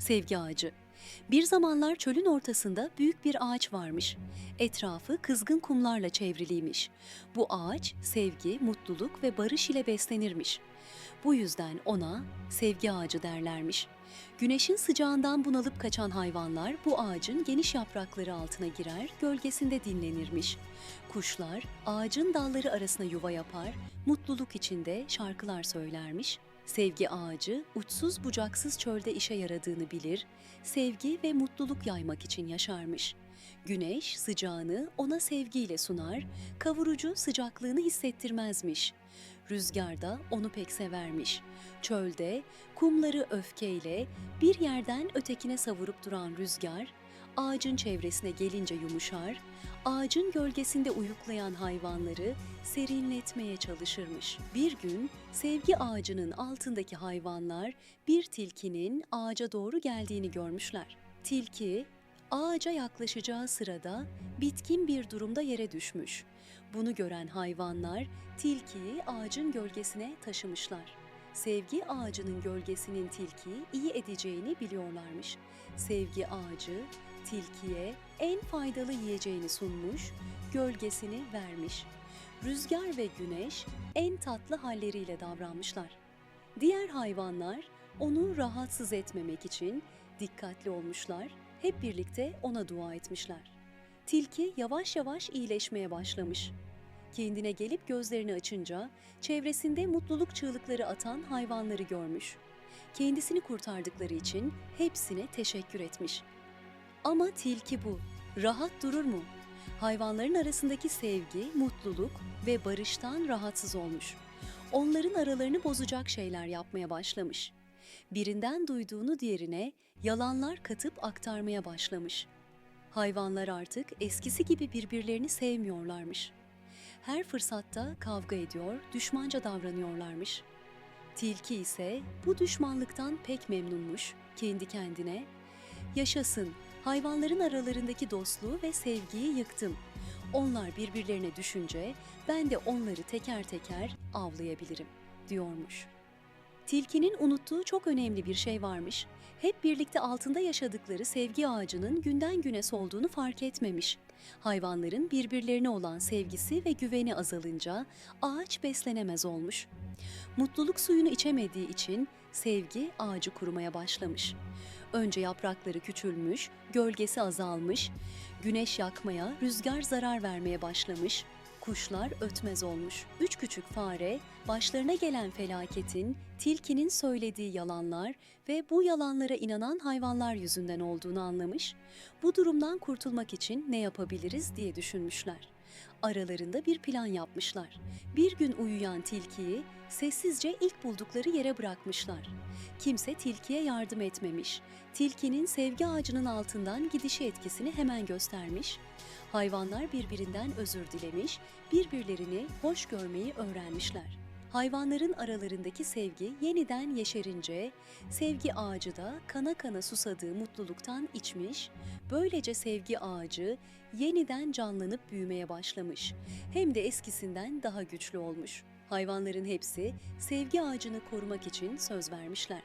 Sevgi ağacı. Bir zamanlar çölün ortasında büyük bir ağaç varmış. Etrafı kızgın kumlarla çevriliymiş. Bu ağaç sevgi, mutluluk ve barış ile beslenirmiş. Bu yüzden ona sevgi ağacı derlermiş. Güneşin sıcağından bunalıp kaçan hayvanlar bu ağacın geniş yaprakları altına girer, gölgesinde dinlenirmiş. Kuşlar ağacın dalları arasına yuva yapar, mutluluk içinde şarkılar söylermiş. Sevgi ağacı uçsuz bucaksız çölde işe yaradığını bilir, sevgi ve mutluluk yaymak için yaşarmış. Güneş sıcağını ona sevgiyle sunar, kavurucu sıcaklığını hissettirmezmiş. Rüzgar da onu pek severmiş. Çölde kumları öfkeyle bir yerden ötekine savurup duran rüzgar, ağacın çevresine gelince yumuşar, ağacın gölgesinde uyuklayan hayvanları serinletmeye çalışırmış. Bir gün sevgi ağacının altındaki hayvanlar bir tilkinin ağaca doğru geldiğini görmüşler. Tilki ağaca yaklaşacağı sırada bitkin bir durumda yere düşmüş. Bunu gören hayvanlar tilkiyi ağacın gölgesine taşımışlar. Sevgi ağacının gölgesinin tilkiyi iyi edeceğini biliyorlarmış. Sevgi ağacı tilkiye en faydalı yiyeceğini sunmuş, gölgesini vermiş. Rüzgar ve güneş en tatlı halleriyle davranmışlar. Diğer hayvanlar onu rahatsız etmemek için dikkatli olmuşlar, hep birlikte ona dua etmişler. Tilki yavaş yavaş iyileşmeye başlamış. Kendine gelip gözlerini açınca çevresinde mutluluk çığlıkları atan hayvanları görmüş. Kendisini kurtardıkları için hepsine teşekkür etmiş. Ama tilki bu. Rahat durur mu? Hayvanların arasındaki sevgi, mutluluk ve barıştan rahatsız olmuş. Onların aralarını bozacak şeyler yapmaya başlamış. Birinden duyduğunu diğerine yalanlar katıp aktarmaya başlamış. Hayvanlar artık eskisi gibi birbirlerini sevmiyorlarmış. Her fırsatta kavga ediyor, düşmanca davranıyorlarmış. Tilki ise bu düşmanlıktan pek memnunmuş. Kendi kendine Yaşasın, hayvanların aralarındaki dostluğu ve sevgiyi yıktım. Onlar birbirlerine düşünce ben de onları teker teker avlayabilirim, diyormuş. Tilkinin unuttuğu çok önemli bir şey varmış. Hep birlikte altında yaşadıkları sevgi ağacının günden güne solduğunu fark etmemiş. Hayvanların birbirlerine olan sevgisi ve güveni azalınca ağaç beslenemez olmuş. Mutluluk suyunu içemediği için sevgi ağacı kurumaya başlamış. Önce yaprakları küçülmüş, gölgesi azalmış, güneş yakmaya, rüzgar zarar vermeye başlamış, kuşlar ötmez olmuş. Üç küçük fare başlarına gelen felaketin, tilkinin söylediği yalanlar ve bu yalanlara inanan hayvanlar yüzünden olduğunu anlamış. Bu durumdan kurtulmak için ne yapabiliriz diye düşünmüşler. Aralarında bir plan yapmışlar. Bir gün uyuyan tilkiyi sessizce ilk buldukları yere bırakmışlar. Kimse tilkiye yardım etmemiş. Tilkinin sevgi ağacının altından gidişi etkisini hemen göstermiş. Hayvanlar birbirinden özür dilemiş, birbirlerini hoş görmeyi öğrenmişler. Hayvanların aralarındaki sevgi yeniden yeşerince sevgi ağacı da kana kana susadığı mutluluktan içmiş, böylece sevgi ağacı yeniden canlanıp büyümeye başlamış. Hem de eskisinden daha güçlü olmuş. Hayvanların hepsi sevgi ağacını korumak için söz vermişler.